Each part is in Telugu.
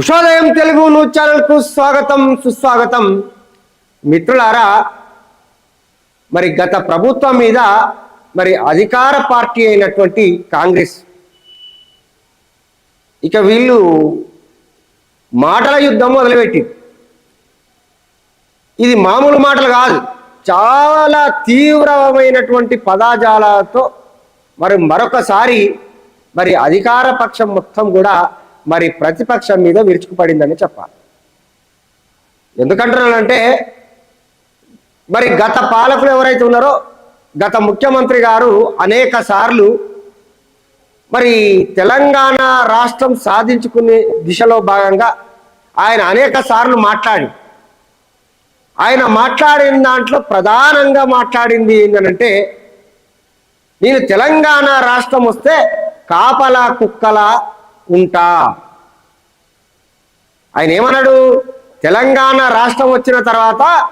ఉషోదయం తెలుగు న్యూస్ ఛానల్కు స్వాగతం సుస్వాగతం. మిత్రులారా మరి గత ప్రభుత్వం మీద మరి అధికార పార్టీ అయినటువంటి కాంగ్రెస్ ఇక వీళ్ళు మాటల యుద్ధం మొదలుపెట్టి ఇది మామూలు మాటలు కాదు. చాలా తీవ్రమైనటువంటి పదాజాలతో మరి మరొకసారి మరి అధికార పక్షం మొత్తం కూడా మరి ప్రతిపక్షం మీద విరుచుకుపడిందని చెప్పాలి. ఎందుకంటున్నానంటే మరి గత పాలకులు ఎవరైతే ఉన్నారో గత ముఖ్యమంత్రి గారు అనేక సార్లు మరి తెలంగాణ రాష్ట్రం సాధించుకునే దిశలో భాగంగా ఆయన అనేక సార్లు మాట్లాడి ఆయన మాట్లాడిన దాంట్లో ప్రధానంగా మాట్లాడింది ఏంటంటే నేను తెలంగాణ రాష్ట్రం వస్తే కాపలా కుక్కలా ఉంటా. ఆయన ఏమన్నాడు? తెలంగాణ రాష్ట్రం వచ్చిన తర్వాత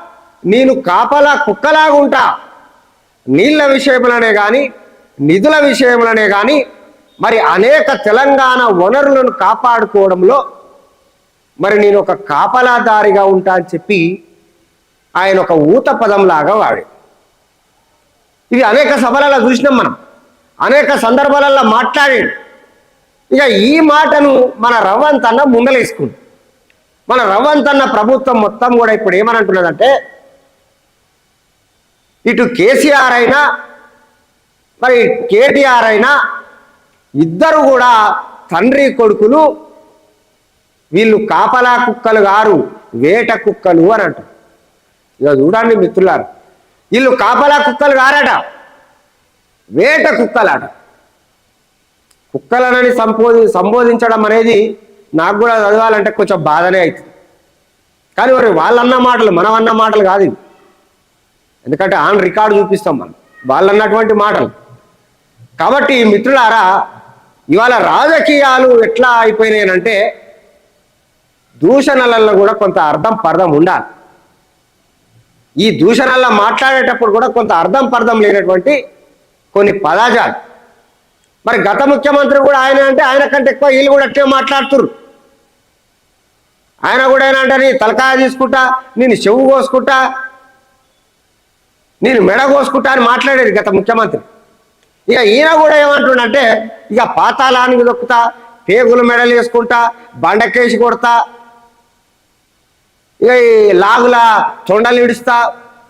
నేను కాపలా కుక్కలాగా ఉంటా. నీళ్ళ విషయంలోనే కానీ నిధుల విషయంలోనే కానీ మరి అనేక తెలంగాణ వనరులను కాపాడుకోవడంలో మరి నేను ఒక కాపలాదారిగా ఉంటా అని చెప్పి ఆయన ఒక ఊత పదంలాగా వాడు ఇది అనేక సభలలో చూసినాం మనం. అనేక సందర్భాలలో మాట్లాడాడు. ఇక ఈ మాటను మన రవ్వంతన్న ముందలేసుకుంది మన రవ్వంతన్న ప్రభుత్వం మొత్తం కూడా ఇప్పుడు ఏమనంటున్నదంటే ఇటు కేసీఆర్ అయినా మరి కేటీఆర్ అయినా ఇద్దరు కూడా తండ్రి కొడుకులు వీళ్ళు కాపలా కుక్కలు గారు వేట కుక్కలు అని అంటారు. ఇక చూడండి మిత్రులారు వీళ్ళు కాపలా కుక్కలు గారట వేట కుక్కలట. కుక్కలనని సంబోధి సంబోధించడం అనేది నాకు కూడా చదవాలంటే కొంచెం బాధనే అవుతుంది. కానీ మరి వాళ్ళన్న మాటలు మనం అన్న మాటలు కాదు ఎందుకంటే ఆన్ రికార్డు చూపిస్తాం మనం. వాళ్ళు అన్నటువంటి మాటలు. కాబట్టి మిత్రులారా ఇవాళ రాజకీయాలు ఎట్లా అయిపోయినాయనంటే దూషణలలో కూడా కొంత అర్థం పర్థం ఉండాలి. ఈ దూషణల్లో మాట్లాడేటప్పుడు కూడా కొంత అర్థం పర్థం లేనటువంటి కొన్ని పదాజాలు. మరి గత ముఖ్యమంత్రి కూడా ఆయన అంటే ఆయన కంటే ఎక్కువ వీళ్ళు కూడా అట్లే మాట్లాడుతుర్రు. ఆయన కూడా ఏంటంటే నీ తలకాయ తీసుకుంటా నేను చెవు కోసుకుంటా నేను మెడ కోసుకుంటా అని మాట్లాడేది గత ముఖ్యమంత్రి. ఇక ఈయన కూడా ఏమంటుండంటే ఇక పాతాళానికి దొక్కుతా పేగులు మెడలు వేసుకుంటా బండకేసి కొడతా ఇక ఈ లాగుల తొండలు ఇడుస్తా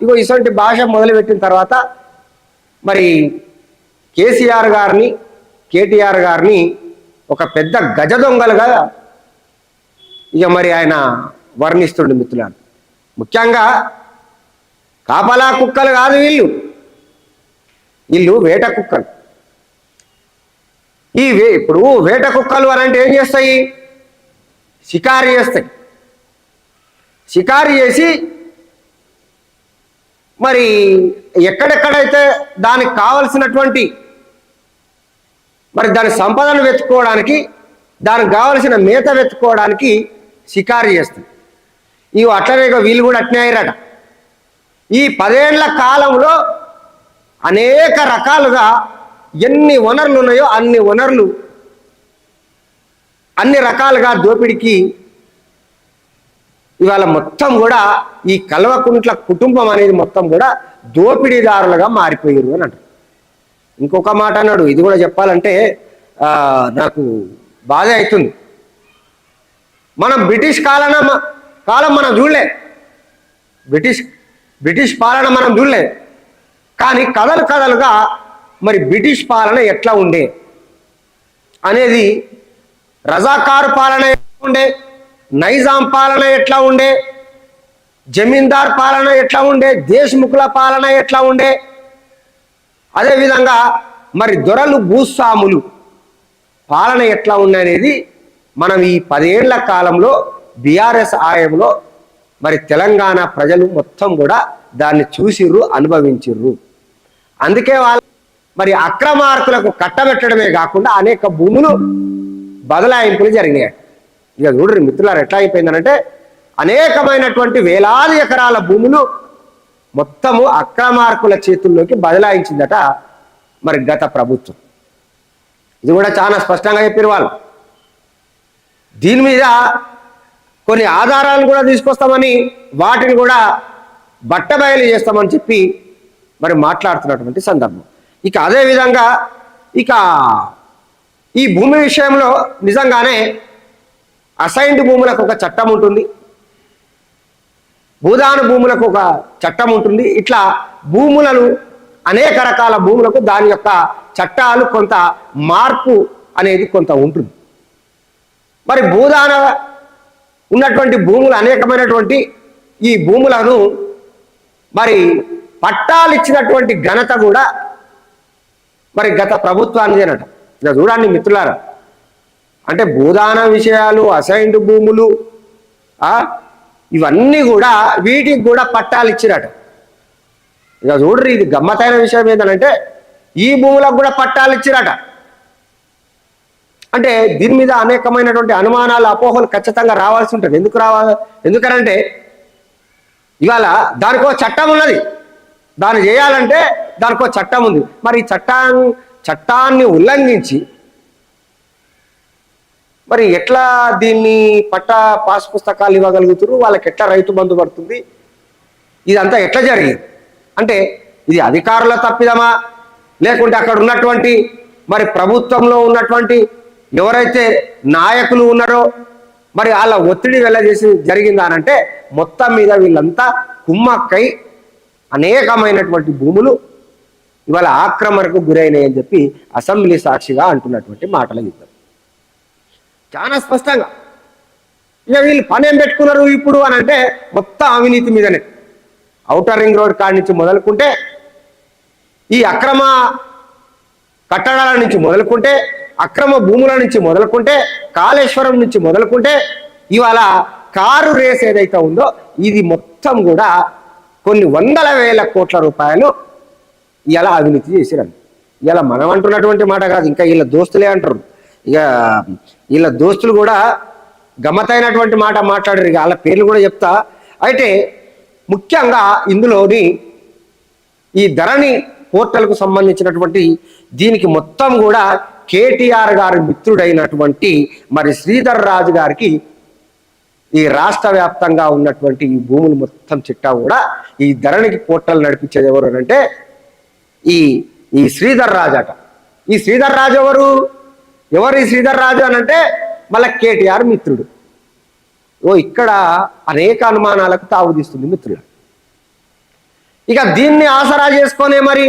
ఇగో ఇటువంటి భాష మొదలుపెట్టిన తర్వాత మరి కేసీఆర్ గారిని కేటీఆర్ గారిని ఒక పెద్ద గజ దొంగలుగా ఇక మరి ఆయన వర్ణిస్తుండే మిత్రులను ముఖ్యంగా కాపలా కుక్కలు కాదు వీళ్ళు. వీళ్ళు వేట కుక్కలు. ఈ వే ఇప్పుడు వేట కుక్కలు అని అంటే ఏం చేస్తాయి? షికారు చేస్తాయి. షికారు చేసి మరి ఎక్కడెక్కడైతే దానికి కావలసినటువంటి మరి దాని సంపదను వెతుక్కోవడానికి దానికి కావలసిన మేత వెతుక్కోవడానికి షికారు చేస్తుంది. ఇవి అట్లనే వీళ్ళు కూడా అట్నే అయ్యారట ఈ పదేళ్ళ కాలంలో అనేక రకాలుగా ఎన్ని వనరులు ఉన్నాయో అన్ని వనరులు అన్ని రకాలుగా దోపిడికి ఇవాళ మొత్తం కూడా ఈ కల్వకుంట్ల కుటుంబం అనేది మొత్తం కూడా దోపిడీదారులుగా మారిపోయారు అని అంటారు. ఇంకొక మాట అన్నాడు. ఇది కూడా చెప్పాలంటే నాకు బాధ అవుతుంది. మనం బ్రిటిష్ కాలన కాలం మనం చూడలే. బ్రిటిష్ బ్రిటిష్ పాలన మనం చూడలే. కానీ కథలు కథలుగా మరి బ్రిటిష్ పాలన ఎట్లా ఉండే అనేది రజాకారు పాలన ఎట్లా ఉండే నైజాం పాలన ఎట్లా ఉండే జమీందార్ పాలన ఎట్లా ఉండే దేశముఖుల పాలన ఎట్లా ఉండే అదేవిధంగా మరి దొరలు భూస్వాములు పాలన ఎట్లా ఉందనేది అనేది మనం ఈ పదేళ్ళ కాలంలో బీఆర్ఎస్ ఆయంలో మరి తెలంగాణ ప్రజలు మొత్తం కూడా దాన్ని చూసిర్రు అనుభవించిర్రు. అందుకే వాళ్ళు మరి అక్రమార్కులకు కట్టబెట్టడమే కాకుండా అనేక భూములు బదలాయింపులు జరిగినాయి. ఇక చూడరు మిత్రులారు ఎట్లా అయిపోయిందనంటే అనేకమైనటువంటి వేలాది ఎకరాల భూములు మొత్తము అక్రమార్కుల చేతుల్లోకి బదలాయించిందట మరి గత ప్రభుత్వం. ఇది కూడా చాలా స్పష్టంగా చెప్పారు వాళ్ళు. దీని మీద కొన్ని ఆధారాలను కూడా తీసుకొస్తామని వాటిని కూడా బట్టబయలు చేస్తామని చెప్పి మరి మాట్లాడుతున్నటువంటి సందర్భం. ఇక అదే విధంగా ఇక ఈ భూమి విషయంలో నిజంగానే అసైన్డ్ భూములకు ఒక చట్టం ఉంటుంది. భూదాన భూములకు ఒక చట్టం ఉంటుంది. ఇట్లా భూములను అనేక రకాల భూములకు దాని యొక్క చట్టాలు కొంత మార్పు అనేది కొంత ఉంటుంది. మరి భూదాన ఉన్నటువంటి భూములు అనేకమైనటువంటి ఈ భూములను మరి పట్టాలు ఇచ్చినటువంటి ఘనత కూడా మరి గత ప్రభుత్వానిదేనట ఇక చూడండి మిత్రులారా అంటే భూదాన విషయాలు అసైన్డ్ భూములు ఇవన్నీ కూడా వీటికి కూడా పట్టాలు ఇచ్చిరట. ఇక చూడరు ఇది గమ్మతైన విషయం ఏంటంటే ఈ భూములకు కూడా పట్టాలు ఇచ్చిరట. అంటే దీని మీద అనేకమైనటువంటి అనుమానాలు అపోహలు ఖచ్చితంగా రావాల్సి ఉంటుంది. ఎందుకు రావాలి ఎందుకనంటే ఇవాళ దానికో చట్టం ఉన్నది. దాన్ని చేయాలంటే దానికో చట్టం ఉంది. మరి ఈ చట్టాన్ని చట్టాన్ని ఉల్లంఘించి మరి ఎట్లా దీన్ని పట్టా పాస్ పుస్తకాలు ఇవ్వగలుగుతారు? వాళ్ళకి ఎట్లా రైతు బంధు పడుతుంది? ఇదంతా ఎట్లా జరిగింది? అంటే ఇది అధికారుల తప్పిదమా? లేకుంటే అక్కడ ఉన్నటువంటి మరి ప్రభుత్వంలో ఉన్నటువంటి ఎవరైతే నాయకులు ఉన్నారో మరి వాళ్ళ ఒత్తిడి వెళ్ళజేసి జరిగిందా అంటే మొత్తం మీద వీళ్ళంతా కుమ్మక్కై అనేకమైనటువంటి భూములు ఇవాళ ఆక్రమణకు గురైనాయని చెప్పి అసెంబ్లీ సాక్షిగా అంటున్నటువంటి మాటలు యుద్ధం చాలా స్పష్టంగా. ఇక వీళ్ళు పని ఏం పెట్టుకున్నారు ఇప్పుడు అని అంటే మొత్తం అవినీతి మీదనే. అవుటర్ రింగ్ రోడ్ కాడి నుంచి మొదలుకుంటే ఈ అక్రమ కట్టడాల నుంచి మొదలుకుంటే అక్రమ భూముల నుంచి మొదలుకుంటే కాళేశ్వరం నుంచి మొదలుకుంటే ఇవాళ కారు రేస్ ఏదైతే ఉందో ఇది మొత్తం కూడా కొన్ని వందల వేల కోట్ల రూపాయలు ఇలా అవినీతి చేసిరండి ఇలా మనం అంటున్నటువంటి మాట కాదు ఇంకా వీళ్ళ దోస్తులే అంటారు ఇక వీళ్ళ దోస్తులు కూడా గమ్మతైనటువంటి మాట మాట్లాడారు. ఇక వాళ్ళ పేర్లు కూడా చెప్తా. అయితే ముఖ్యంగా ఇందులోని ఈ ధరణి పోర్టల్కు సంబంధించినటువంటి దీనికి మొత్తం కూడా కేటీఆర్ గారి మిత్రుడైనటువంటి మరి శ్రీధర్ రాజు గారికి ఈ రాష్ట్ర వ్యాప్తంగా ఉన్నటువంటి ఈ భూములు మొత్తం చిట్టా కూడా ఈ ధరణికి పోర్టల్ నడిపించేది ఎవరు అంటే ఈ ఈ శ్రీధర్ రాజు అట ఈ శ్రీధర్ రాజు ఎవరు? ఎవరు ఈ శ్రీధర్ రాజు అని అంటే మళ్ళీ కేటీఆర్ మిత్రుడు. ఓ ఇక్కడ అనేక అనుమానాలకు తావుదీస్తుంది మిత్రుడు ఇక దీన్ని ఆసరా చేసుకొనే మరి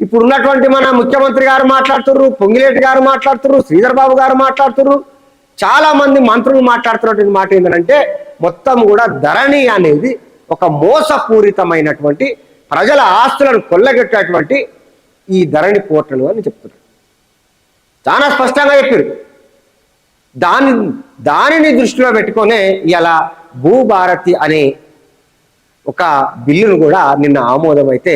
ఇప్పుడు ఉన్నటువంటి మన ముఖ్యమంత్రి గారు మాట్లాడుతుర్రు పొంగిలేటి గారు మాట్లాడుతుర్రు శ్రీధర్ బాబు గారు మాట్లాడుతుర్రు చాలా మంది మంత్రులు మాట్లాడుతున్నటువంటి మాట ఏంటంటే మొత్తం కూడా ధరణి అనేది ఒక మోసపూరితమైనటువంటి ప్రజల ఆస్తులను కొల్లగొట్టేటువంటి ఈ ధరణి పోర్టల్ అని చెప్తున్నారు. చాలా స్పష్టంగా చెప్పారు. దాని దానిని దృష్టిలో పెట్టుకొని ఇలా భూభారతి అనే ఒక బిల్లును కూడా నిన్న ఆమోదం అయితే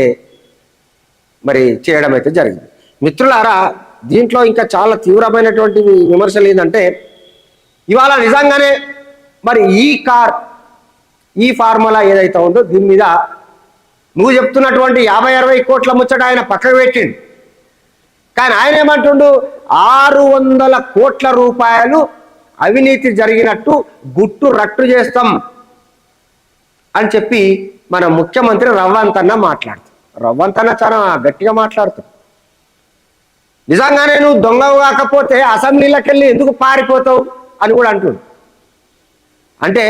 మరి చేయడం అయితే జరిగింది. మిత్రులారా దీంట్లో ఇంకా చాలా తీవ్రమైనటువంటి విమర్శలు ఏంటంటే ఇవాళ నిజంగానే మరి ఈ కార్ ఈ ఫార్ములా ఏదైతే ఉందో దీని మీద నువ్వు చెప్తున్నటువంటి యాభై అరవై కోట్ల ముచ్చట ఆయన పక్కకు పెట్టిండు. కానీ ఆయన ఏమంటుండు? ఆరు వందల కోట్ల రూపాయలు అవినీతి జరిగినట్టు గుట్టు రట్టు చేస్తాం అని చెప్పి మన ముఖ్యమంత్రి రవ్వంతన్న మాట్లాడుతాడు రవ్వంతన్న చాలా గట్టిగా మాట్లాడుతాడు నిజంగానే నువ్వు దొంగవు కాకపోతే అసెంబ్లీలోకి వెళ్ళి ఎందుకు పారిపోతావు అని కూడా అంటుండు. అంటే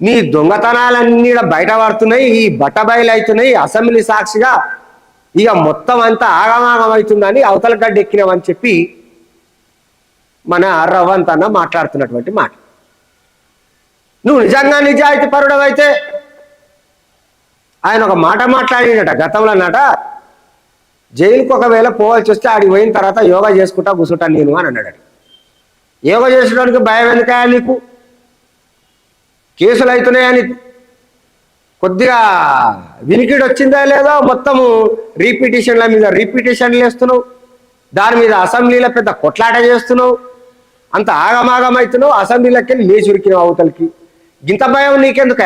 నీ దొంగతనాలన్నీ బయట పడుతున్నాయి ఈ బట్టబయలు అవుతున్నాయి అసెంబ్లీ సాక్షిగా ఇక మొత్తం అంతా ఆగమాగమవుతుందని అవతల గడ్డ ఎక్కినామని చెప్పి మన రవ్వంతన్న మాట్లాడుతున్నటువంటి మాట. నువ్వు నిజంగా నిజాయితీ పరుడవైతే ఆయన ఒక మాట మాట్లాడినట గతంలో అన్నట జైలుకు ఒకవేళ పోవాల్సి వస్తే ఆడికి పోయిన తర్వాత యోగా చేసుకుంటా కూర్చుంటా నేను అని అన్నాడు యోగా చేసుకోవడానికి భయం ఎందుకయా నీకు? కేసులు అవుతున్నాయని కొద్దిగా వినికిడి వచ్చిందా లేదో? మొత్తము రీపిటిషన్ల మీద రీపిటేషన్లు వేస్తున్నావు. దాని మీద అసెంబ్లీలో పెద్ద కొట్లాట చేస్తున్నావు. అంత ఆగమాగమవుతున్నావు అసెంబ్లీలోకి వెళ్ళి లేచి ఉరికినావు అవతలకి. ఇంత భయం నీకెందుక?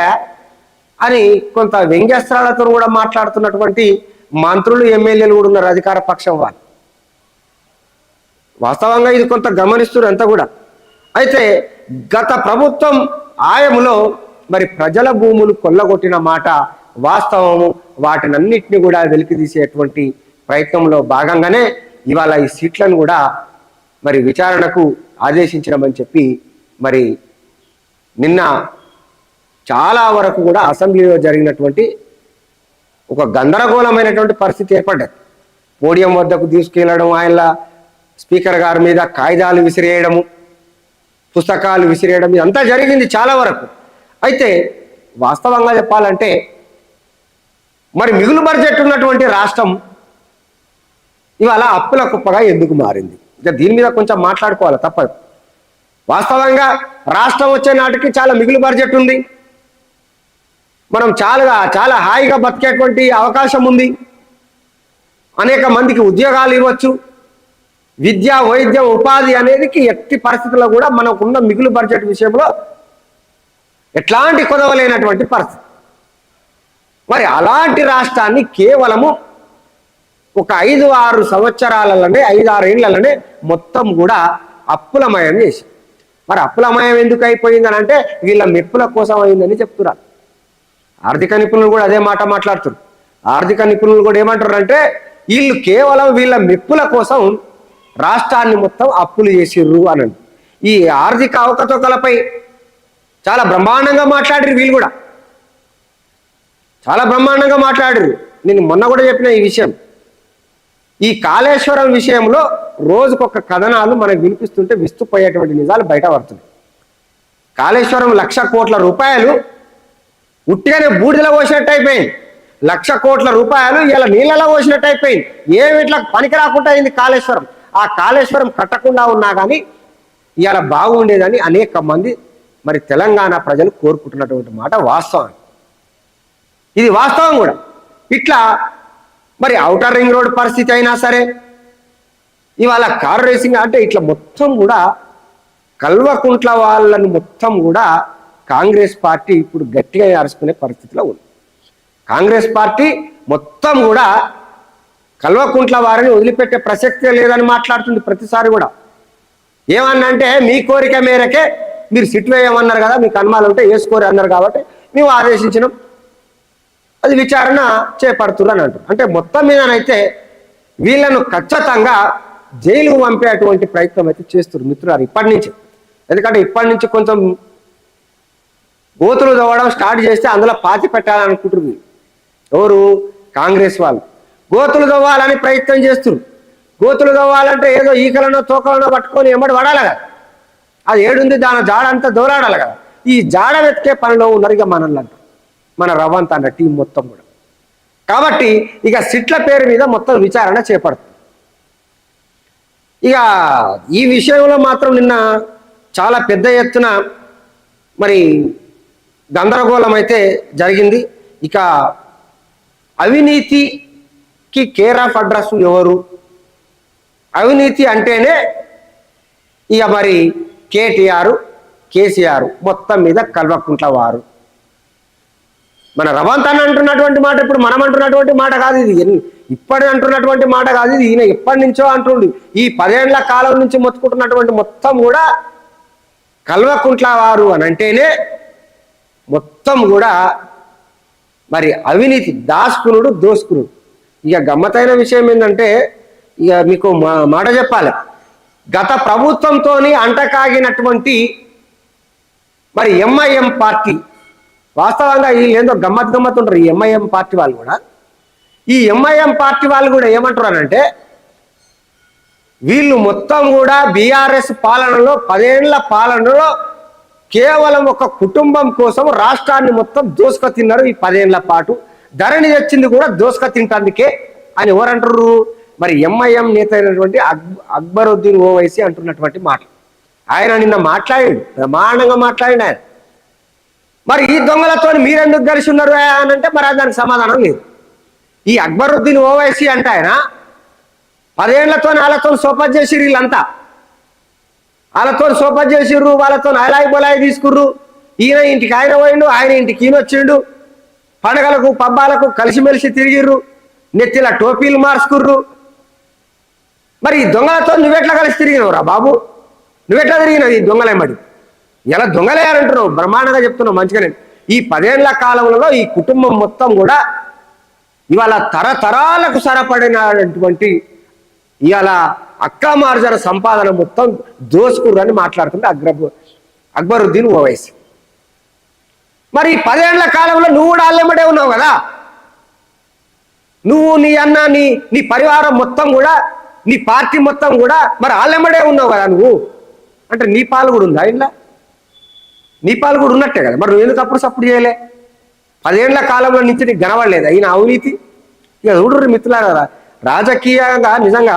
అని కొంత వ్యంగ్యాస్త్రాలతో కూడా మాట్లాడుతున్నటువంటి మంత్రులు ఎమ్మెల్యేలు కూడా ఉన్నారు అధికార పక్షం వాళ్ళు. వాస్తవంగా ఇది కొంత గమనిస్తున్నారు అంతా కూడా. అయితే గత ప్రభుత్వం ఆయములో మరి ప్రజల భూములు కొల్లగొట్టిన మాట వాస్తవము. వాటినన్నిటిని కూడా వెలికి తీసేటువంటి ప్రయత్నంలో భాగంగానే ఇవాళ ఈ సీట్లను కూడా మరి విచారణకు ఆదేశించడమని చెప్పి మరి నిన్న చాలా వరకు కూడా అసెంబ్లీలో జరిగినటువంటి ఒక గందరగోళమైనటువంటి పరిస్థితి ఏర్పడ్డది. పోడియం వద్దకు తీసుకెళ్ళడం ఆయన స్పీకర్ గారి మీద కాగితాలు విసిరేయడము పుస్తకాలు విసిరేయడం ఇదంతా జరిగింది చాలా వరకు. అయితే వాస్తవంగా చెప్పాలంటే మరి మిగులు బడ్జెట్ ఉన్నటువంటి రాష్ట్రం ఇవాళ అప్పుల కుప్పగా ఎందుకు మారింది? ఇక దీని మీద కొంచెం మాట్లాడుకోవాలి? తప్పదు. వాస్తవంగా రాష్ట్రం వచ్చే నాటికి చాలా మిగులు బడ్జెట్ ఉంది. మనం చాలా చాలా హాయిగా బతికేటువంటి అవకాశం ఉంది. అనేక మందికి ఉద్యోగాలు ఇవ్వచ్చు. విద్య వైద్యం ఉపాధి అనేది ఎట్టి పరిస్థితుల్లో కూడా మనకున్న మిగులు బడ్జెట్ విషయంలో ఎట్లాంటి కొదవలేనటువంటి పరిస్థితి. మరి అలాంటి రాష్ట్రాన్ని కేవలము ఒక ఐదు ఆరు సంవత్సరాలలోనే ఐదు ఆరు ఏళ్ళలోనే మొత్తం కూడా అప్పులమయం చేసి మరి అప్పులమయం ఎందుకు అయిపోయిందని అంటే వీళ్ళ మెప్పుల కోసం అయిందని చెప్తున్నారు. ఆర్థిక నిపుణులు కూడా అదే మాట మాట్లాడుతున్నారు. ఆర్థిక నిపుణులు కూడా ఏమంటారు అంటే వీళ్ళు కేవలం వీళ్ళ మెప్పుల కోసం రాష్ట్రాన్ని మొత్తం అప్పులు చేసిర్రు అనండి. ఈ ఆర్థిక అవకతవకలపై చాలా బ్రహ్మాండంగా మాట్లాడిరు వీళ్ళు కూడా. చాలా బ్రహ్మాండంగా మాట్లాడిరు నేను మొన్న కూడా చెప్పిన ఈ విషయం. ఈ కాళేశ్వరం విషయంలో రోజుకొక కథనాలు మనకు వినిపిస్తుంటే విస్తుపోయేటువంటి నిజాలు బయట పడుతున్నాయి. కాళేశ్వరం లక్ష కోట్ల రూపాయలు ఉట్టిగానే బూడిదలో పోసినట్టు అయిపోయింది. లక్ష కోట్ల రూపాయలు ఇలా నీళ్ళలో పోసినట్టు అయిపోయింది. ఏమి ఇట్లా పనికి రాకుండా అయింది కాళేశ్వరం? ఆ కాళేశ్వరం కట్టకుండా ఉన్నా కానీ ఇలా బాగుండేదని అనేక మంది మరి తెలంగాణ ప్రజలు కోరుకుంటున్నటువంటి మాట వాస్తవం. ఇది వాస్తవం కూడా. ఇట్లా మరి ఔటర్ రింగ్ రోడ్ పరిస్థితి అయినా సరే ఇవాళ కార్ రేసింగ్ అంటే ఇట్లా మొత్తం కూడా కల్వకుంట్ల వాళ్ళని మొత్తం కూడా కాంగ్రెస్ పార్టీ ఇప్పుడు గట్టిగా అరుచుకునే పరిస్థితిలో ఉంది. కాంగ్రెస్ పార్టీ మొత్తం కూడా కల్వకుంట్ల వారిని వదిలిపెట్టే ప్రసక్తే లేదని మాట్లాడుతుంది ప్రతిసారి కూడా. ఏమన్నా అంటే మీ కోరిక మేరకే మీరు సిట్లు వేయమన్నారు కదా మీకు అనుమానం ఉంటే వేసుకోరు అన్నారు కాబట్టి మేము ఆదేశించినాం. అది విచారణ చేపడుతున్నారు అని అంటారు అంటే మొత్తం మీదనైతే వీళ్ళను ఖచ్చితంగా జైలుకు పంపేటువంటి ప్రయత్నం అయితే చేస్తున్నారు మిత్రులారు ఇప్పటి నుంచి. ఎందుకంటే ఇప్పటి నుంచి కొంచెం గోతులు తవ్వడం స్టార్ట్ చేస్తే అందులో పాతి పెట్టాలనుకుంటారు వీళ్ళు. ఎవరు? కాంగ్రెస్ వాళ్ళు. గోతులు తవ్వాలని ప్రయత్నం చేస్తున్నారు గోతులు తవ్వాలంటే ఏదో ఈకలనో తోకలనో పట్టుకొని ఎమ్మడి పడాలి కదా. అది ఏడుంది దాని జాడ అంతా దూరాడాలి కదా. ఈ జాడ వెతికే పనిలో ఉన్నారు ఇక మనల్ని. మన రవంత అన్న టీం మొత్తం కూడా. కాబట్టి ఇక సిట్ల పేరు మీద మొత్తం విచారణ చేపడుతుంది. ఇక ఈ విషయంలో మాత్రం నిన్న చాలా పెద్ద ఎత్తున మరి గందరగోళం అయితే జరిగింది. ఇక అవినీతికి కేర్ ఆఫ్ అడ్రస్ ఎవరు? అవినీతి అంటేనే ఇక మరి కేటీఆర్ కేసీఆర్ మొత్తం మీద కల్వకుంట్ల వారు. మన రవంత్ అని అంటున్నటువంటి మాట ఇప్పుడు మనం అంటున్నటువంటి మాట కాదు ఇది. ఇప్పటి అంటున్నటువంటి మాట కాదు ఇది. ఈయన ఎప్పటి నుంచో అంటుండు. ఈ పదేళ్ళ కాలం నుంచి మొత్తుకుంటున్నటువంటి మొత్తం కూడా కల్వకుంట్ల వారు అని అంటేనే మొత్తం కూడా మరి అవినీతి దాసుకునుడు దోసుకునుడు. ఇక గమ్మతైన విషయం ఏంటంటే ఇక మీకు మా- మాట చెప్పాలి. గత ప్రభుత్వంతో అంటకాగినటువంటి మరి ఎంఐఎం పార్టీ. వాస్తవంగా వీళ్ళు ఏందో గమ్మత్ గమ్మత్ ఉంటారు ఈ ఎంఐఎం పార్టీ వాళ్ళు కూడా. ఈ ఎంఐఎం పార్టీ వాళ్ళు కూడా ఏమంటున్నారంటే వీళ్ళు మొత్తం కూడా బీఆర్ఎస్ పాలనలో పదేళ్ళ పాలనలో కేవలం ఒక కుటుంబం కోసం రాష్ట్రాన్ని మొత్తం దోసుక తిన్నారు ఈ పదేళ్ళ పాటు. ధరణి తెచ్చింది కూడా దోసుక తింటానికే అని ఎవరంటారు మరి ఎంఐఎం నేత అయినటువంటి అక్ అక్బరుద్దీన్ ఓవైసీ అంటున్నటువంటి మాట. ఆయన నిన్న మాట్లాడాడు. ప్రమాణంగా మాట్లాడిన ఆయన. మరి ఈ దొంగలతో మీరెందుకు కలిసి ఉన్నారు అని అంటే మరి దానికి సమాధానం లేదు. ఈ అక్బరుద్దీన్ ఓవైసీ అంటే ఆయన పదేళ్ళతో వాళ్ళతో సోపత్ చేసిర్రు వీళ్ళంతా. వాళ్ళతో సోపత్ చేసిర్రు వాళ్ళతో అలాయి బొలాయి తీసుకుర్రు. ఈయన ఇంటికి ఆయన పోయిండు ఆయన ఇంటికి ఈయన వచ్చిండు. పండగలకు పబ్బాలకు కలిసిమెలిసి తిరిగిర్రు. నెత్తిల టోపీలు మార్చుకుర్రు. మరి ఈ దొంగలతో నువ్వెట్లా కలిసి తిరిగినవురా బాబు? నువ్వెట్లా తిరిగినావు ఈ దొంగలేమడి ఇలా దొంగలేయాలంటున్నావు బ్రహ్మాండంగా చెప్తున్నావు మంచిగానే. ఈ పదేళ్ళ కాలంలో ఈ కుటుంబం మొత్తం కూడా ఇవాళ తరతరాలకు సరపడినటువంటి ఇవాళ అక్రమార్జన సంపాదన మొత్తం దోసుకుర్రని మాట్లాడుతుంది అక్బర్ అక్బరుద్దీన్ ఓవైసీ. మరి ఈ పదేళ్ళ కాలంలో నువ్వు కూడా అల్లెమ్మడే ఉన్నావు కదా? నువ్వు నీ అన్న నీ నీ పరివారం మొత్తం కూడా నీ పార్టీ మొత్తం కూడా మరి ఆళ్ళెమ్మడే ఉన్నావు కదా నువ్వు? అంటే నీ పాలు కూడా ఉందా ఇంట్లో? నీ పాలు కూడా ఉన్నట్టే కదా. మరి నువ్వు ఎందుకు అప్పుడు సపోర్ట్ చేయలే? పదేళ్ళ కాలంలో నుంచి నీకు గనవడలేదు అయిన అవినీతి? ఇక చూడరు మిత్రులారా రాజకీయంగా నిజంగా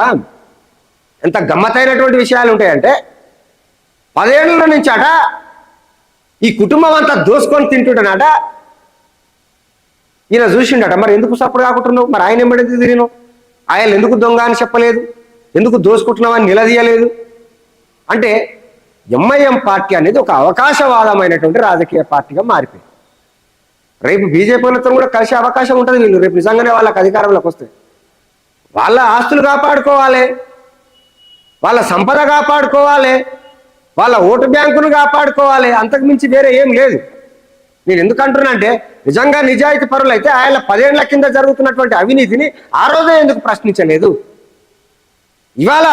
ఎంత గమ్మతైనటువంటి విషయాలు ఉంటాయంటే పదేళ్ళ నుంచి అట ఈ కుటుంబం అంతా దోసుకొని తింటుంటానట ఈయన చూసిండట మరి ఎందుకు సప్పుడు కాకుంటున్నావు? మరి ఆయన ఎంబడి తిరిగినావు? ఆయన ఎందుకు దొంగ అని చెప్పలేదు? ఎందుకు దోసుకుంటున్నామని నిలదీయలేదు? అంటే ఎంఐఎం పార్టీ అనేది ఒక అవకాశవాదమైనటువంటి రాజకీయ పార్టీగా మారిపోయింది. రేపు బీజేపీలతో కూడా కలిసే అవకాశం ఉంటుంది వీళ్ళు రేపు నిజంగానే వాళ్ళకి అధికారంలోకి వస్తే వాళ్ళ ఆస్తులు కాపాడుకోవాలి. వాళ్ళ సంపద కాపాడుకోవాలి. వాళ్ళ ఓటు బ్యాంకును కాపాడుకోవాలి. అంతకు మించి వేరే ఏం లేదు. నేను ఎందుకంటున్నా అంటే నిజంగా నిజాయితీ పరులు అయితే ఆయన పదేళ్ళ కింద జరుగుతున్నటువంటి అవినీతిని ఆ రోజే ఎందుకు ప్రశ్నించలేదు? ఇవాళ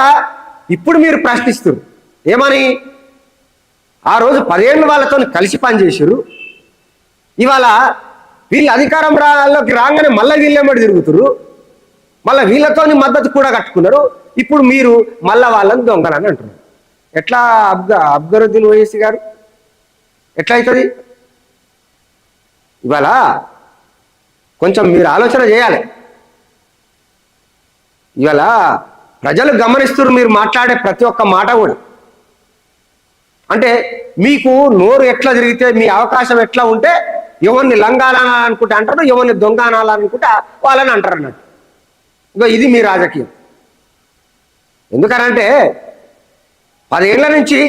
ఇప్పుడు మీరు ప్రశ్నిస్తారు. ఏమని? ఆ రోజు పదేళ్ళు వాళ్ళతో కలిసి పనిచేసారు ఇవాళ వీళ్ళు అధికారం రాలోకి రాగానే మళ్ళీ వీళ్ళేమడి తిరుగుతురు మళ్ళీ వీళ్ళతోని మద్దతు కూడా కట్టుకున్నారు. ఇప్పుడు మీరు మళ్ళా వాళ్ళని దొంగలని అంటున్నారు. ఎట్లా అబ్గా అబ్గరుద్దీన్ ఓయేసి గారు? ఎట్లా అవుతుంది ఇవాళ కొంచెం మీరు ఆలోచన చేయాలి. ఇవాళ ప్రజలు గమనిస్తున్నారు మీరు మాట్లాడే ప్రతి ఒక్క మాట కూడా. అంటే మీకు నోరు ఎట్లా తిరిగితే మీ అవకాశం ఎట్లా ఉంటే ఎవరిని లంగాలనాలనుకుంటే అంటారు ఎవరిని దొంగ అనాలనుకుంటే వాళ్ళని అంటారు అన్నట్టు. ఇగో ఇది మీ రాజకీయం. ఎందుకనంటే పదేళ్ళ నుంచి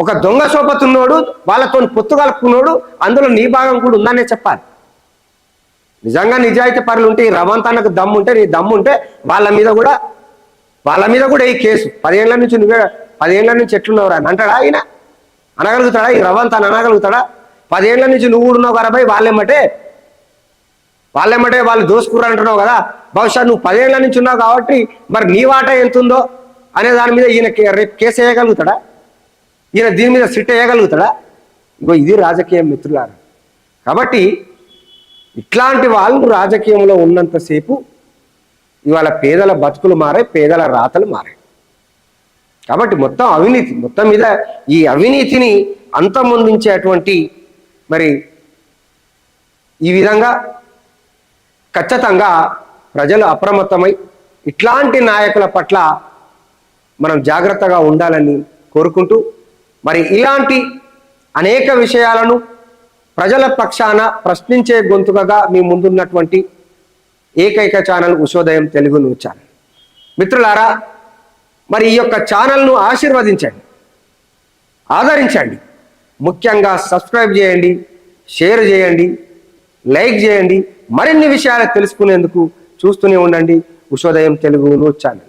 ఒక దొంగ సోపతున్నోడు వాళ్ళతో పొత్తు కలుపుకున్నోడు అందులో నీ భాగం కూడా ఉందనే చెప్పాలి. నిజంగా నిజాయితీ పనులు ఉంటే ఈ రవంతానికి దమ్ము ఉంటే నీ దమ్ము ఉంటే వాళ్ళ మీద కూడా వాళ్ళ మీద కూడా ఈ కేసు. పదేళ్ళ నుంచి నువ్వే పదేళ్ళ నుంచి ఎట్లున్నావు అని అంటాడా ఆయన? అనగలుగుతాడా? ఈ రవంత్ అనగలుగుతాడా? పదేళ్ళ నుంచి నువ్వు కూడా ఉన్నావు కదా వాళ్ళేమంటే వాళ్ళేమటే వాళ్ళేమటే వాళ్ళు దోసుకుర్రు అంటున్నావు కదా. బహుశా నువ్వు పదేళ్ళ నుంచి ఉన్నావు కాబట్టి మరి నీ వాటా ఎంత ఉందో అనే దాని మీద ఈయన కే- రేపు కేసు వేయగలుగుతాడా? ఈయన దీని మీద సిట్ వేయగలుగుతాడా? ఇగో ఇది రాజకీయం మిత్రులారు. కాబట్టి ఇట్లాంటి వాళ్ళు రాజకీయంలో ఉన్నంతసేపు ఇవాళ పేదల బతుకులు మారాయి పేదల రాతలు మారాయి. కాబట్టి మొత్తం అవినీతి మొత్తం మీద ఈ అవినీతిని అంతమొందించేటువంటి మరి ఈ విధంగా ఖచ్చితంగా ప్రజలు అప్రమత్తమై ఇట్లాంటి నాయకుల పట్ల మనం జాగ్రత్తగా ఉండాలని కోరుకుంటూ మరి ఇలాంటి అనేక విషయాలను ప్రజల పక్షాన ప్రశ్నించే గొంతుకగా మీ ముందున్నటువంటి ఏకైక channel Ushodayam Telugu news channel. మిత్రులారా మరి ఈ యొక్క ఛానల్ను ఆశీర్వదించండి ఆదరించండి ముఖ్యంగా సబ్స్క్రైబ్ చేయండి షేర్ చేయండి లైక్ చేయండి మరిన్ని విషయాలు తెలుసుకునేందుకు చూస్తూనే ఉండండి ఉషోదయం తెలుగు న్యూస్ ఛానల్.